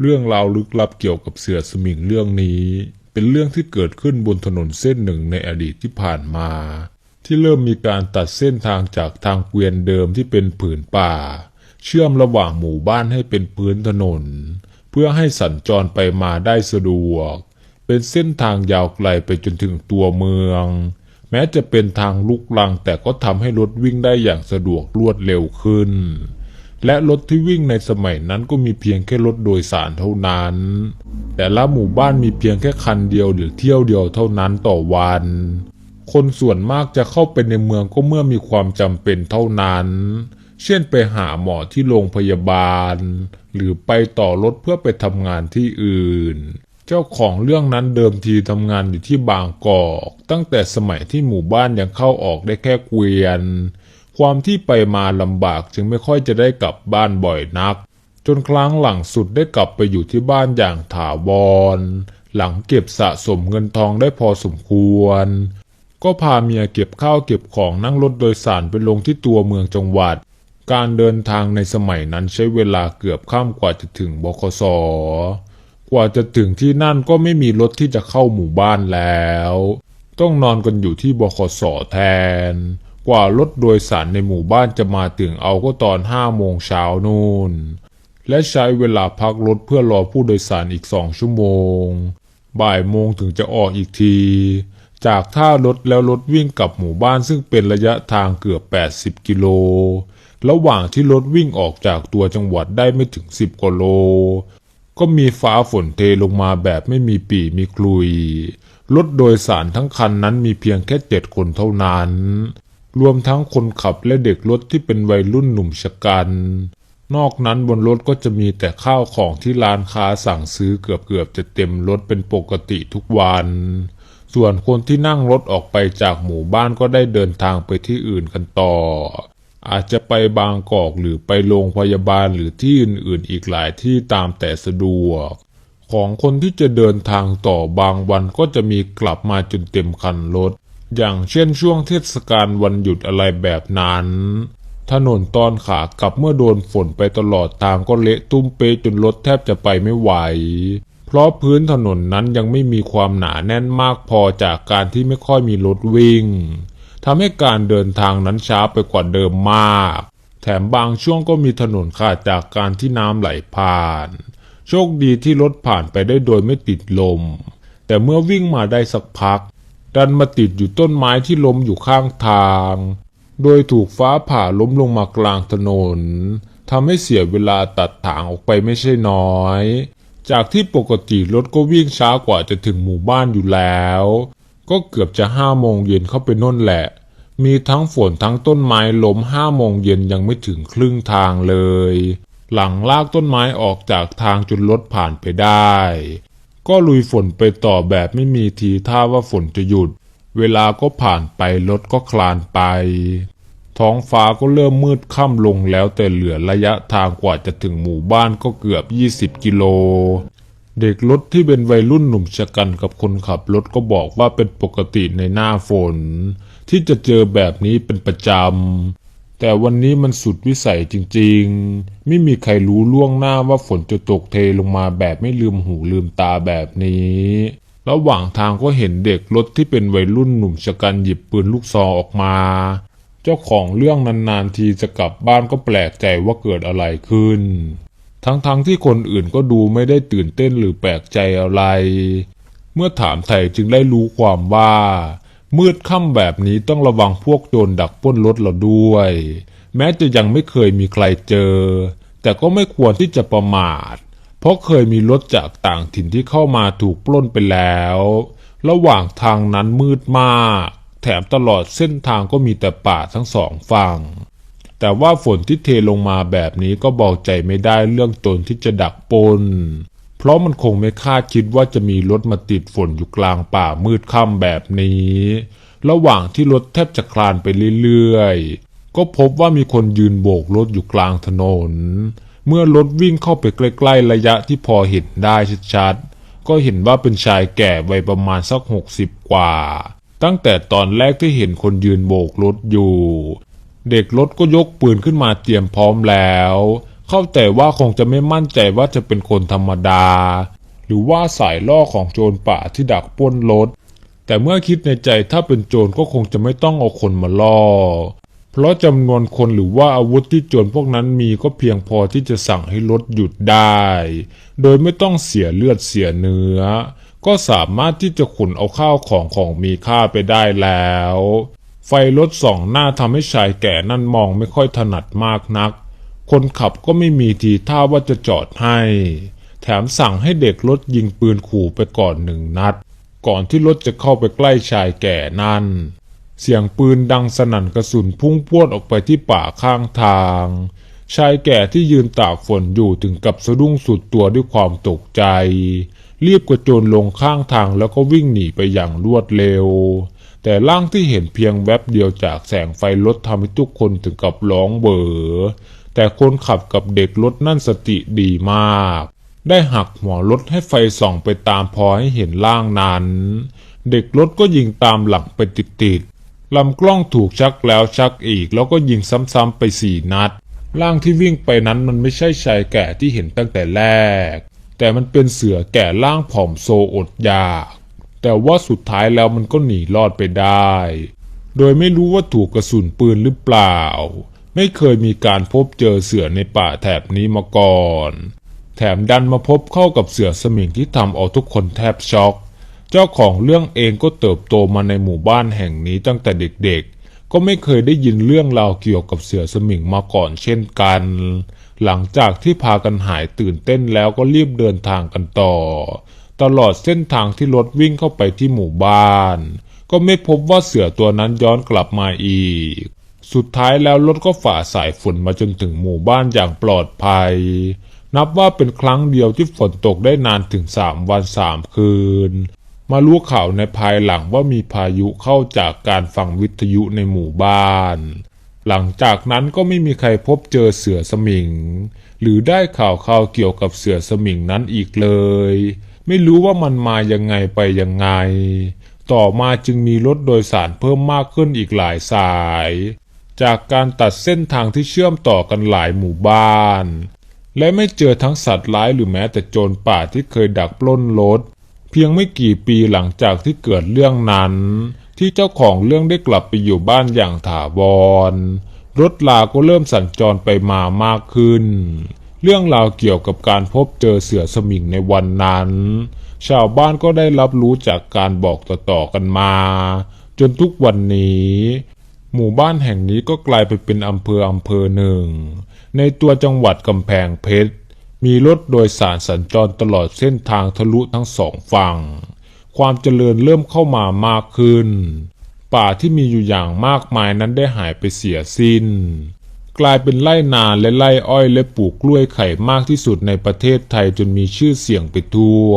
เรื่องราวลึกลับเกี่ยวกับเสือสมิงเรื่องนี้ เป็นเรื่องที่เกิดขึ้นบนถนนเส้นหนึ่งในอดีตที่ผ่านมา ที่เริ่มมีการตัดเส้นทางจากทางเกวียนเดิมที่เป็นผืนป่า เชื่อมระหว่างหมู่บ้านให้เป็นพื้นถนน เพื่อให้สัญจรไปมาได้สะดวก เป็นเส้นทางยาวไกลไปจนถึงตัวเมือง แม้จะเป็นทางลุกลังแต่ก็ทำให้รถวิ่งได้อย่างสะดวกรวดเร็วขึ้น และรถที่วิ่งในสมัยนั้นก็มีเพียงแค่รถโดยสารเท่านั้น แต่ละหมู่บ้านมีเพียงแค่คันเดียวหรือเที่ยวเดียวเท่านั้นต่อวัน คนส่วนมากจะเข้าไปในเมืองก็เมื่อมีความจำเป็นเท่านั้น เช่นไปหาหมอที่โรงพยาบาล หรือไปต่อรถเพื่อไปทำงานที่อื่น เจ้าของเรื่องนั้นเดิมทีทำงานอยู่ที่บางกอก ตั้งแต่สมัยที่หมู่บ้านยังเข้าออกได้แค่เกวียน ความที่ไปมาลำบากจึงไม่ค่อยจะได้กลับบ้านบ่อยนัก จนครั้งหลังสุดได้กลับไปอยู่ที่บ้านอย่างถาวร หลังเก็บสะสมเงินทองได้พอสมควร ก็พาเมียเก็บข้าวเก็บของนั่งรถโดยสารไปลงที่ตัวเมืองจังหวัด การเดินทางในสมัยนั้นใช้เวลาเกือบข้ามกว่าจะถึงบคสกว่าจะถึงที่นั่นก็ไม่มีรถที่จะเข้าหมู่บ้านแล้ว ต้องนอนกันอยู่ที่บคสแทน กว่ารถโดยสารในหมู่บ้านจะมาถึงเอาก็ตอนห้าโมงเช้านู่น และใช้เวลาพักรถเพื่อรอผู้โดยสารอีกสองชั่วโมง บ่ายโมงถึงจะออกอีกที จากท่ารถแล้วรถวิ่งกลับหมู่บ้านซึ่งเป็นระยะทางเกือบ 80 กิโล ระหว่างที่รถวิ่งออกจากตัวจังหวัดได้ไม่ถึง 10กว่าโล ก็มีฟ้าฝนเทลงมาแบบไม่มีปีมีคลุยรถโดยสารทั้งคันนั้นมีเพียงแค่เจ็ดคนเท่านั้น รวมทั้งคนขับและเด็กรถที่เป็นวัยรุ่นหนุ่มชะกัน นอกนั้นบนรถก็จะมีแต่ข้าวของที่ร้านค้าสั่งซื้อเกือบๆจะเต็มรถเป็นปกติทุกวัน ส่วนคนที่นั่งรถออกไปจากหมู่บ้านก็ได้เดินทางไปที่อื่นกันต่อ อาจจะไปบางกอกหรือไปโรงพยาบาลหรือที่อื่นๆอีกหลายที่ตามแต่สะดวก ของคนที่จะเดินทางต่อบางวันก็จะมีกลับมาจนเต็มคันรถ อย่างเช่นช่วงเทศกาลวันหยุดอะไรแบบนั้น ถนนตอนขากลับเมื่อโดนฝนไปตลอดทางก็เละตุ้มเปจนรถแทบจะไปไม่ไหว เพราะพื้นถนนนั้นยังไม่มีความหนาแน่นมากพอจากการที่ไม่ค่อยมีรถวิ่งทำให้การเดินทางนั้นช้าไปกว่าเดิมมาก แถมบางช่วงก็มีถนนขาดจากการที่น้ำไหลผ่าน โชคดีที่รถผ่านไปได้โดยไม่ติดลม แต่เมื่อวิ่งมาได้สักพัก ดันมาติดอยู่ต้นไม้ที่ล้มอยู่ข้างทาง โดยถูกฟ้าผ่าล้มลงมากลางถนนทำให้เสียเวลาตัดถางออกไปไม่ใช่น้อย จากที่ปกติรถก็วิ่งช้ากว่าจะถึงหมู่บ้านอยู่แล้ว ก็เกือบจะห้าโมงเย็นเข้าไปน่นแหละ มีทั้งฝนทั้งต้นไม้ล้มห้าโมงเย็นยังไม่ถึงครึ่งทางเลย หลังลากต้นไม้ออกจากทางจนรถผ่านไปได้ ก็ลุยฝนไปต่อแบบไม่มีทีท่าว่าฝนจะหยุด เวลาก็ผ่านไปรถก็คลานไป ท้องฟ้าก็เริ่มมืดค่ำลงแล้วแต่เหลือระยะทางกว่าจะถึงหมู่บ้านก็เกือบ 20 กิโล เด็กรถที่เป็นวัยรุ่นหนุ่มชะกันกับคนขับรถก็บอกว่าเป็นปกติในหน้าฝน ที่จะเจอแบบนี้เป็นประจำ แต่วันนี้มันสุดวิสัยจริงๆ ไม่มีใครรู้ล่วงหน้าว่าฝนจะตกเทลงมาแบบไม่ลืมหูลืมตาแบบนี้ ระหว่างทางก็เห็นเด็กรถที่เป็นวัยรุ่นหนุ่มชะกันหยิบปืนลูกซองออกมา เจ้าของเรื่องนานๆทีจะกลับบ้านก็แปลกใจว่าเกิดอะไรขึ้น ทั้งๆทที่คนอื่นก็ดูไม่ได้ตื่นเต้นหรือแปลกใจอะไร เมื่อถามไทยจึงได้รู้ความว่า มืดค่ำแบบนี้ต้องระวังพวกโจรดักปล้นรถเราด้วย แม้จะยังไม่เคยมีใครเจอ แต่ก็ไม่ควรที่จะประมาท เพราะเคยมีรถจากต่างถิ่นที่เข้ามาถูกปล้นไปแล้ว ระหว่างทางนั้นมืดมาก แถมตลอดเส้นทางก็มีแต่ป่าทั้งสองฝั่ง แต่ว่าฝนที่เทลงมาแบบนี้ก็เบาใจไม่ได้เรื่องตนที่จะดักปล้น เพราะมันคงไม่คาดคิดว่าจะมีรถมาติดฝนอยู่กลางป่ามืดค่ำแบบนี้ ระหว่างที่รถแทบจะคลานไปเรื่อยๆ ก็พบว่ามีคนยืนโบกรถอยู่กลางถนน เมื่อรถวิ่งเข้าไปใกล้ๆ ระยะที่พอเห็นได้ชัดๆ ก็เห็นว่าเป็นชายแก่วัยประมาณสักหกสิบกว่า ตั้งแต่ตอนแรกที่เห็นคนยืนโบกรถอยู่ เด็กรถก็ยกปืนขึ้นมาเตรียมพร้อมแล้ว เข้าใจว่าคงจะไม่มั่นใจว่าจะเป็นคนธรรมดา หรือว่าสายล่อของโจรป่าที่ดักป้นรถแต่เมื่อคิดในใจถ้าเป็นโจรก็คงจะไม่ต้องเอาคนมาล่อ เพราะจำนวนคนหรือว่าอาวุธที่โจรพวกนั้นมีก็เพียงพอที่จะสั่งให้รถหยุดได้ โดยไม่ต้องเสียเลือดเสียเนื้อ ก็สามารถที่จะขนเอาข้าวของของมีค่าไปได้แล้ว ไฟรถส่องหน้าทำให้ชายแก่นั่นมองไม่ค่อยถนัดมากนัก คนขับก็ไม่มีทีท่าว่าจะจอดให้ แถมสั่งให้เด็กรถยิงปืนขู่ไปก่อนหนึ่งนัด ก่อนที่รถจะเข้าไปใกล้ชายแก่นั่น เสียงปืนดังสนั่นกระสุนพุ่งพวดออกไปที่ป่าข้างทาง ชายแก่ที่ยืนตากฝนอยู่ถึงกับสะดุ้งสุดตัวด้วยความตกใจ รีบกระโจนลงข้างทางแล้วก็วิ่งหนีไปอย่างรวดเร็วแต่ร่างที่เห็นเพียงแวบเดียวจากแสงไฟรถทำให้ทุกคนถึงกับร้องเบอ แต่คนขับกับเด็กรถนั่นสติดีมาก ได้หักหัวรถให้ไฟส่องไปตามพอให้เห็นร่างนั้น เด็กรถก็ยิงตามหลังไปติดๆลำกล้องถูกชักแล้วชักอีก แล้วก็ยิงซ้ำๆไปสี่นัดร่างที่วิ่งไปนั้นมันไม่ใช่ชายแก่ที่เห็นตั้งแต่แรก แต่มันเป็นเสือแก่ร่างผอมโซอดอยากแต่ว่าสุดท้ายแล้วมันก็หนีรอดไปได้ โดยไม่รู้ว่าถูกกระสุนปืนหรือเปล่า ไม่เคยมีการพบเจอเสือในป่าแถบนี้มาก่อน แถมดันมาพบเข้ากับเสือสมิงที่ทำเอาทุกคนแทบช็อก เจ้าของเรื่องเองก็เติบโตมาในหมู่บ้านแห่งนี้ตั้งแต่เด็กๆ ก็ไม่เคยได้ยินเรื่องราวเกี่ยวกับเสือสมิงมาก่อนเช่นกัน หลังจากที่พากันหายตื่นเต้นแล้วก็รีบเดินทางกันต่อ ตลอดเส้นทางที่รถวิ่งเข้าไปที่หมู่บ้าน ก็ไม่พบว่าเสือตัวนั้นย้อนกลับมาอีก สุดท้ายแล้วรถก็ฝ่าสายฝนมาจนถึงหมู่บ้านอย่างปลอดภัย นับว่าเป็นครั้งเดียวที่ฝนตกได้นานถึงสามวันสามคืน มารู้ข่าวในภายหลังว่ามีพายุเข้าจากการฟังวิทยุในหมู่บ้าน หลังจากนั้นก็ไม่มีใครพบเจอเสือสมิง หรือได้ข่าวข่าวเกี่ยวกับเสือสมิงนั้นอีกเลย ไม่รู้ว่ามันมายังไงไปยังไง ต่อมาจึงมีรถโดยสารเพิ่มมากขึ้นอีกหลายสาย จากการตัดเส้นทางที่เชื่อมต่อกันหลายหมู่บ้าน และไม่เจอทั้งสัตว์ร้ายหรือแม้แต่โจรป่าที่เคยดักปล้นรถเพียงไม่กี่ปีหลังจากที่เกิดเรื่องนั้น ที่เจ้าของเรื่องได้กลับไปอยู่บ้านอย่างถาวร รถลาก็เริ่มสัญจรไปมามากขึ้น เรื่องราวเกี่ยวกับการพบเจอเสือสมิงในวันนั้น ชาวบ้านก็ได้รับรู้จากการบอกต่อๆกันมา จนทุกวันนี้ หมู่บ้านแห่งนี้ก็กลายไปเป็นอำเภออำเภอหนึ่ง ในตัวจังหวัดกำแพงเพชร มีรถโดยสารสัญจรตลอดเส้นทางทะลุทั้งสองฝั่ง ความเจริญเริ่มเข้ามามากขึ้น ป่าที่มีอยู่อย่างมากมายนั้นได้หายไปเสียสิ้น กลายเป็นไร่นาและไร่อ้อยและปลูกกล้วยไข่มากที่สุดในประเทศไทยจนมีชื่อเสียงไปทั่ว